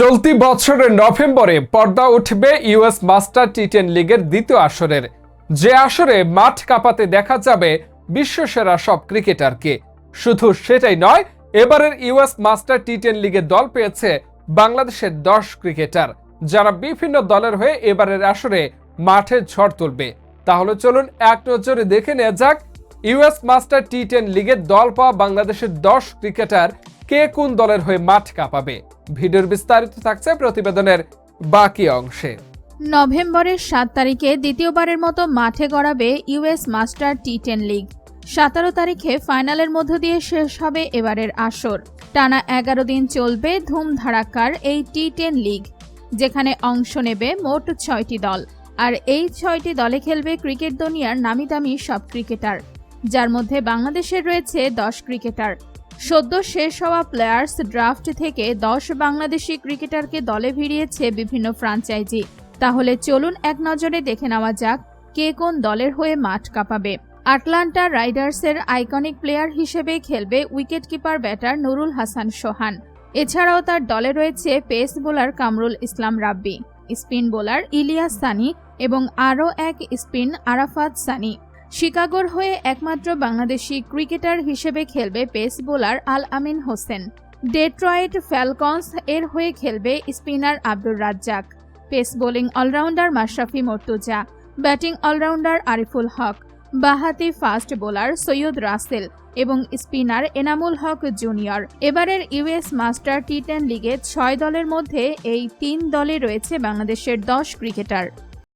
চলতি বছরের নভেম্বরে পর্দা উঠবে ইউএস মাস্টার টি টেন লিগের দ্বিতীয় আসরের। যে আসরে মাঠ কাঁপাতে দেখা যাবে বিশ্বসেরা সব ক্রিকেটারকে। শুধু সেটাই নয়, এবারের ইউএস মাস্টার টি টেন লিগের দল পেয়েছে বাংলাদেশের দশ ক্রিকেটার। যারা বিভিন্ন দলের হয়ে এবারের আসরে মাঠে ঝড় তুলবে। তাহলে চলুন এক নজরে দেখে নেওয়া যাক, ইউএস মাস্টার টি টেন লিগের দল পাওয়া বাংলাদেশের দশ ক্রিকেটার কে কোন দলের হয়ে মাঠ কাঁপাবে। ভিডিওর বিস্তারিত থাকছে প্রতিবেদনের বাকি অংশে। নভেম্বরের সাত তারিখে দ্বিতীয়বারের মতো মাঠে গড়াবে US master T ten league. সতেরো তারিখে ফাইনালের মধ্য দিয়ে শেষ হবে এবারের আসর। টানা এগারো দিন চলবে ধুমধারাক্কার এই টি টেন লিগ, যেখানে অংশ নেবে মোট ছয়টি দল। আর এই ছয়টি দলে খেলবে ক্রিকেট দুনিয়ার নামি দামি সব ক্রিকেটার, যার মধ্যে বাংলাদেশের রয়েছে দশ ক্রিকেটার। সদ্য শেষ হওয়া প্লেয়ার্স ড্রাফট থেকে দশ বাংলাদেশি ক্রিকেটারকে দলে ভিড়িয়েছে বিভিন্ন ফ্রাঞ্চাইজি তাহলে চলুন এক নজরে দেখে নেওয়া যাক কে কোন দলের হয়ে মাঠ কাঁপাবে। আটলান্টা রাইডার্সের আইকনিক প্লেয়ার হিসেবে খেলবে উইকেটকিপার ব্যাটার নুরুল হাসান সোহান। এছাড়াও তার দলে রয়েছে pace bowler Kamrul Islam Rabbi spin bowler Ilias Sunny এবং আরও এক স্পিন আরাফাত সানি। শিকাগোর হয়ে একমাত্র বাংলাদেশি ক্রিকেটার হিসেবে খেলবে pace bowler Al Amin Hossain. Detroit Falcons এর হয়ে খেলবে spinner Abdur Razzak. Pace bowling allrounder Mashrafe Mortaza. Batting allrounder Ariful Haque. বাহাতি fast bowler Syed Rasel এবং স্পিনার এনামুল হক জুনিয়র। এবারের ইউএস মাস্টার টি টেন লিগে ছয় দলের মধ্যে এই তিন দলে রয়েছে বাংলাদেশের দশ ক্রিকেটার।